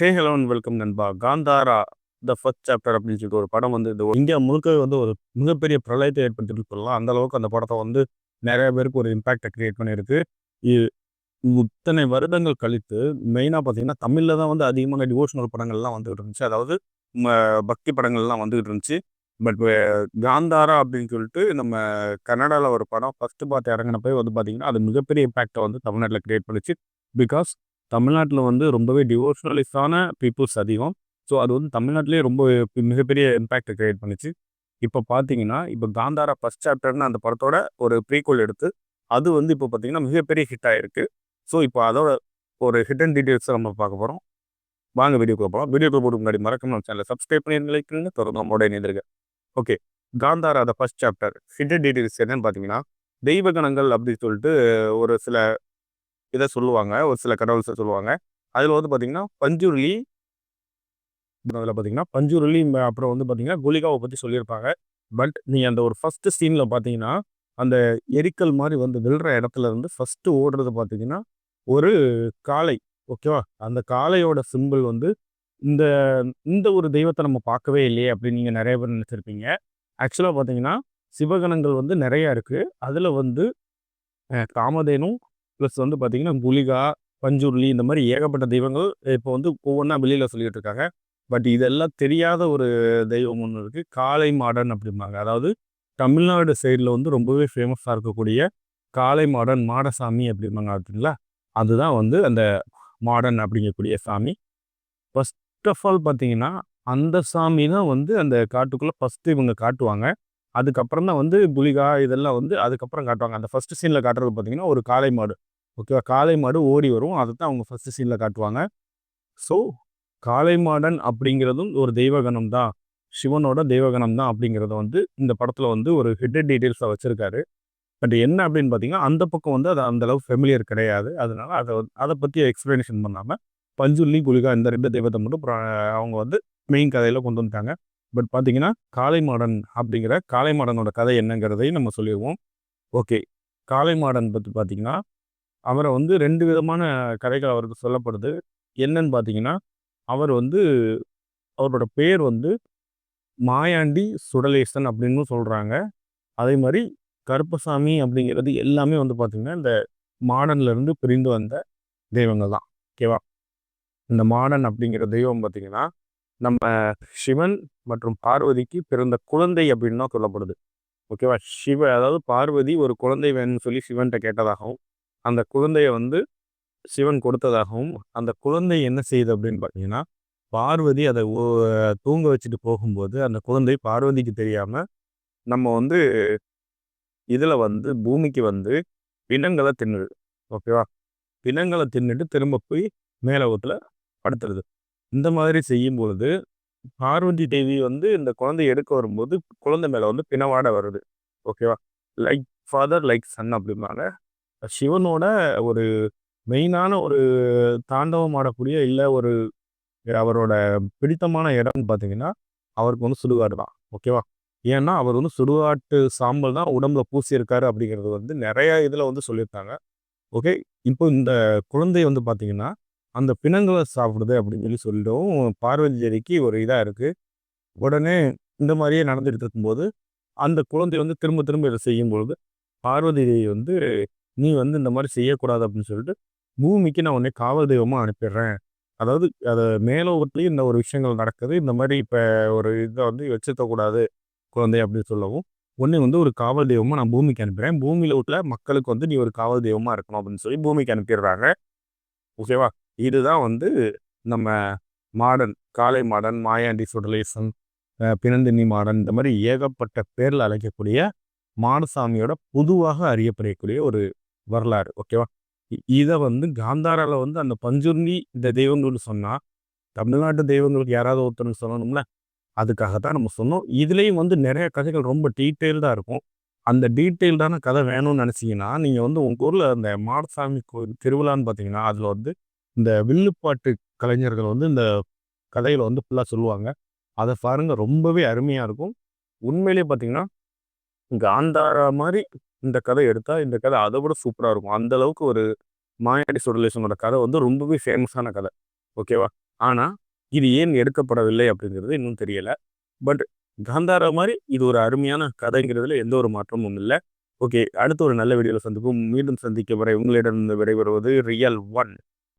Hey hello and welcome நண்பா. Kantara the first chapter அப்படின்னு சொல்லிட்டு ஒரு படம் வந்து இது. இந்தியா முழுக்க வந்து ஒரு மிகப்பெரிய பிரளயத்தை ஏற்படுத்திட்டு சொல்லலாம் அந்த அளவுக்கு அந்த படத்தை வந்து நிறைய பேருக்கு ஒரு இம்பாக்டை கிரியேட் பண்ணியிருக்கு. இத்தனை வருடங்கள் கழித்து மெயினாக பார்த்தீங்கன்னா தமிழில் தான் வந்து அதிகமான டிவோஷனல் படங்கள்லாம் வந்துகிட்டு இருந்துச்சு. அதாவது பக்தி படங்கள்லாம் வந்துகிட்டு இருந்துச்சு. பட் காந்தாரா அப்படின்னு சொல்லிட்டு நம்ம கன்னடாவில் ஒரு படம் ஃபஸ்ட்டு பார்த்து இறங்கினப்போ வந்து பார்த்தீங்கன்னா அது மிகப்பெரிய இம்பாக்டை வந்து தமிழ்நாட்டில் கிரியேட் பண்ணிச்சு. பிகாஸ் தமிழ்நாட்டில் வந்து ரொம்பவே டிவோஷனலிஸ்டான பீப்புள்ஸ் அதிகம். ஸோ அது வந்து தமிழ்நாட்டிலே ரொம்ப மிகப்பெரிய இம்பேக்ட் க்ரியேட் பண்ணிச்சு. இப்போ பார்த்தீங்கன்னா இப்போ காந்தாரா ஃபஸ்ட் சாப்டர்னு அந்த படத்தோட ஒரு ப்ரீக்வல் எடுத்து அது வந்து இப்போ பார்த்தீங்கன்னா மிகப்பெரிய ஹிட் ஆகிருக்கு ஸோ இப்போ அதோட ஒரு ஹிட் அண்ட் டீட்டெயில்ஸை நம்ம பார்க்க போகிறோம் வாங்க வீடியோக்குள்ள போகலாம் வீடியோக்குள்ள போட்டு முன்னாடி மறக்காம நம்ம சேனலை சப்ஸ்கிரைப் பண்ணி நிலைக்கிறீங்க தொடர்ந்து நம்மளோட இணைந்திருக்க ஓகே காந்தாரா அந்த ஃபர்ஸ்ட் சாப்டர் ஹிட் டீட்டெயில்ஸ் என்னன்னு பார்த்தீங்கன்னா தெய்வகணங்கள் அப்படின்னு சொல்லிட்டு ஒரு சில இதை சொல்லுவாங்க. ஒரு சில கடவுள்ஸை சொல்லுவாங்க. அதில் வந்து பார்த்திங்கன்னா பஞ்சுருளி அதில் பார்த்தீங்கன்னா பஞ்சுருளி அப்புறம் வந்து பார்த்திங்கன்னா குலிகாவை பற்றி சொல்லியிருப்பாங்க. பட் நீங்கள் அந்த ஒரு ஃபஸ்ட்டு சீனில் பார்த்தீங்கன்னா அந்த எரிக்கல் மாதிரி வந்து விழுற இடத்துல இருந்து ஃபஸ்ட்டு ஓடுறது பார்த்தீங்கன்னா ஒரு காளை ஓகேவா அந்த காளையோட சிம்பிள் வந்து இந்த இந்த ஒரு தெய்வத்தை நம்ம பார்க்கவே இல்லையே அப்படின்னு நீங்கள் நிறைய பேர் நினச்சிருப்பீங்க. ஆக்சுவலாக பார்த்தீங்கன்னா சிவகணங்கள் வந்து நிறையா இருக்குது அதில் வந்து காமதேனும் ப்ளஸ் வந்து பார்த்திங்கன்னா குலிகா பஞ்சுருளி இந்த மாதிரி ஏகப்பட்ட தெய்வங்கள் இப்போ வந்து ஒவ்வொன்றா வெளியில் சொல்லிக்கிட்டு இருக்காங்க. பட் இதெல்லாம் தெரியாத ஒரு தெய்வம் ஒன்று இருக்குது காளை மாடன் அப்படிம்பாங்க. அதாவது தமிழ்நாடு சைடில் வந்து ரொம்பவே ஃபேமஸாக இருக்கக்கூடிய காளை மாடன் மாடசாமி அப்படிம்பாங்க. அப்படிங்களா அதுதான் வந்து அந்த மாடன் அப்படிங்கக்கூடிய சாமி. ஃபர்ஸ்ட் ஆஃப் ஆல் பார்த்தீங்கன்னா அந்த சாமி தான் வந்து அந்த காட்டுக்குள்ளே ஃபஸ்ட்டு இவங்க காட்டுவாங்க. அதுக்கப்புறம் தான் வந்து புலிகா இதெல்லாம் வந்து அதுக்கப்புறம் காட்டுவாங்க. அந்த ஃபஸ்ட்டு சீனில் காட்டுறது பார்த்தீங்கன்னா ஒரு காளை மாடு. ஓகேவா? காளை மாடு ஓடி வரும். அதை தான் அவங்க ஃபஸ்ட்டு சீனில் காட்டுவாங்க. ஸோ காளை மாடன் அப்படிங்கிறதும் ஒரு தெய்வகணம் தான். சிவனோட தெய்வகணம் தான் அப்படிங்கிறத வந்து இந்த படத்தில் வந்து ஒரு ஹிடன் டீட்டெயில்ஸாக வச்சுருக்காரு. பட் என்ன அப்படின்னு பார்த்தீங்கன்னா அந்த பக்கம் வந்து அது அந்தளவு ஃபெமிலியர் கிடையாது. அதனால அதை அதை பற்றி எக்ஸ்ப்ளனேஷன் பண்ணாமல் பஞ்சுல்லி குலிகா இந்த ரெண்டு தெய்வத்தை மட்டும் அவங்க வந்து மெயின் கதையில் கொண்டு வந்துட்டாங்க. பட் பார்த்தீங்கன்னா காளை மாடன் அப்படிங்கிற காளை மாடனோட கதை என்னங்கிறதையும் நம்ம சொல்லிடுவோம். ஓகே. காளை மாடன் பற்றி பார்த்தீங்கன்னா அவரை வந்து ரெண்டு விதமான கதைகள் அவருக்கு சொல்லப்படுது. என்னன்னு பார்த்தீங்கன்னா அவர் வந்து அவரோட பேர் வந்து மாயாண்டி சுடலேசன் அப்படின்னு சொல்கிறாங்க அதே மாதிரி கருப்பசாமி அப்படிங்கிறது எல்லாமே வந்து பார்த்திங்கன்னா இந்த மாடன்லேருந்து பிரிந்து வந்த தெய்வங்கள் தான். ஓகேவா இந்த மாடன் அப்படிங்கிற தெய்வம் பார்த்தீங்கன்னா நம்ம சிவன் மற்றும் பார்வதிக்கு பிறந்த குழந்தை அப்படின்னு தான் சொல்லப்படுது. ஓகேவா சிவ அதாவது பார்வதி ஒரு குழந்தை வேணும்னு சொல்லி சிவன்கிட்ட கேட்டதாகவும் அந்த குழந்தைய வந்து சிவன் கொடுத்ததாகவும் அந்த குழந்தை என்ன செய்யுது அப்படின்னு பார்த்தீங்கன்னா பார்வதி அதை ஓ- தூங்க வச்சுட்டு போகும்போது அந்த குழந்தை பார்வதிக்கு தெரியாமல் நம்ம வந்து இதில் வந்து பூமிக்கு வந்து பிணங்களை தின்னுது. ஓகேவா பிணங்களை தின்னுட்டு திரும்ப போய் மேலகத்தில் படுத்துறது இந்த மாதிரி செய்யும் பொழுது பார்வதி தேவி வந்து இந்த குழந்தை எடுக்க வரும்போது குழந்தை மேலே வந்து பிணவாட வருது. ஓகேவா லைக் ஃபாதர் லைக் சன் அப்படிம்பாங்க. சிவனோட ஒரு மெயினான ஒரு தாண்டவம் ஆடக்கூடிய இல்லை ஒரு அவரோட பிடித்தமான இடம்னு பார்த்தீங்கன்னா அவருக்கு வந்து சுடுகாடு தான். ஓகேவா? ஏன்னா அவர் வந்து சுடுகாட்டு சாம்பல் தான் உடம்புல பூசியிருக்காரு அப்படிங்கிறது வந்து நிறைய இதில் வந்து சொல்லியிருக்காங்க. ஓகே? இப்போ இந்த குழந்தை வந்து பார்த்தீங்கன்னா அந்த பிணங்களை சாப்பிடுது அப்படின்னு சொல்லி சொல்லிட்டோம் பார்வதி ஒரு இதாக இருக்குது உடனே இந்த மாதிரியே நடந்துட்டு இருக்கும்போது அந்த குழந்தை வந்து திரும்ப திரும்ப இதை செய்யும் பொழுது பார்வதி தேவி வந்து நீ வந்து இந்த மாதிரி செய்யக்கூடாது அப்படின்னு சொல்லிட்டு பூமிக்கு நான் உன்னை காவல் தெய்வமாக அனுப்பிடுறேன். அதாவது அது மேலோகத்துலேயும் இந்த ஒரு விஷயங்கள் நடக்குது. இந்த மாதிரி இப்போ ஒரு இதை வந்து வச்சுக்கக்கூடாது குழந்தை அப்படின்னு சொல்லவும் உன்னை வந்து ஒரு காவல் தெய்வமாக நான் பூமிக்கு அனுப்புகிறேன் பூமியில் உள்ள மக்களுக்கு வந்து நீ ஒரு காவல் தெய்வமாக இருக்கணும் அப்படின்னு சொல்லி பூமிக்கு அனுப்பிடுறாங்க. ஓகேவா இதுதான் வந்து நம்ம மாடன் காளை மாடன் மாயாண்டி சுடலேசன் பினந்தினி மாடர்ன் மாடன் இந்த மாதிரி ஏகப்பட்ட பேரில் அழைக்கக்கூடிய மாடசாமியோட பொதுவாக அறியப்படக்கூடிய ஒரு வரலாறு ஓகேவா? இதை வந்து காந்தாரால வந்து அந்த பஞ்சுர்ணி இந்த தெய்வங்கள்னு சொன்னால் தமிழ்நாட்டு தெய்வங்களுக்கு யாராவது ஒருத்தருக்கு சொல்லணும்ல அதுக்காக தான் நம்ம சொன்னோம். இதுலேயும் வந்து நிறைய கதைகள் ரொம்ப டீட்டெயில்டாக இருக்கும். அந்த டீட்டெயில்டான கதை வேணும்னு நினச்சிங்கன்னா நீங்கள் வந்து உங்கள் ஊரில் அந்த மாடசாமி கோயில் திருவிழான்னு பார்த்தீங்கன்னா அதில் வந்து இந்த வில்லுப்பாட்டு கலைஞர்கள் வந்து இந்த கதையில் வந்து ஃபுல்லாக சொல்லுவாங்க. அதை பாருங்கள் ரொம்பவே அருமையாக இருக்கும். உண்மையிலேயே பார்த்தீங்கன்னா காந்தாரா மாதிரி இந்த கதை எடுத்தால் இந்த கதை அதை விட சூப்பராக இருக்கும். அந்த அளவுக்கு ஒரு மாயாடி சுடலேஷனோட கதை வந்து ரொம்பவே ஃபேமஸான கதை. ஓகேவா ஆனால் இது ஏன் எடுக்கப்படவில்லை அப்படிங்கிறது இன்னும் தெரியலை. பட் காந்தாரா மாதிரி இது ஒரு அருமையான கதைங்கிறதுல எந்த ஒரு மாற்றமும் இல்லை. ஓகே அடுத்த ஒரு நல்ல வீடியோவில் சந்திப்போம். மீண்டும் சந்திக்க வரை உங்களிடம் விடைபெறுவது ரியல் ஒன்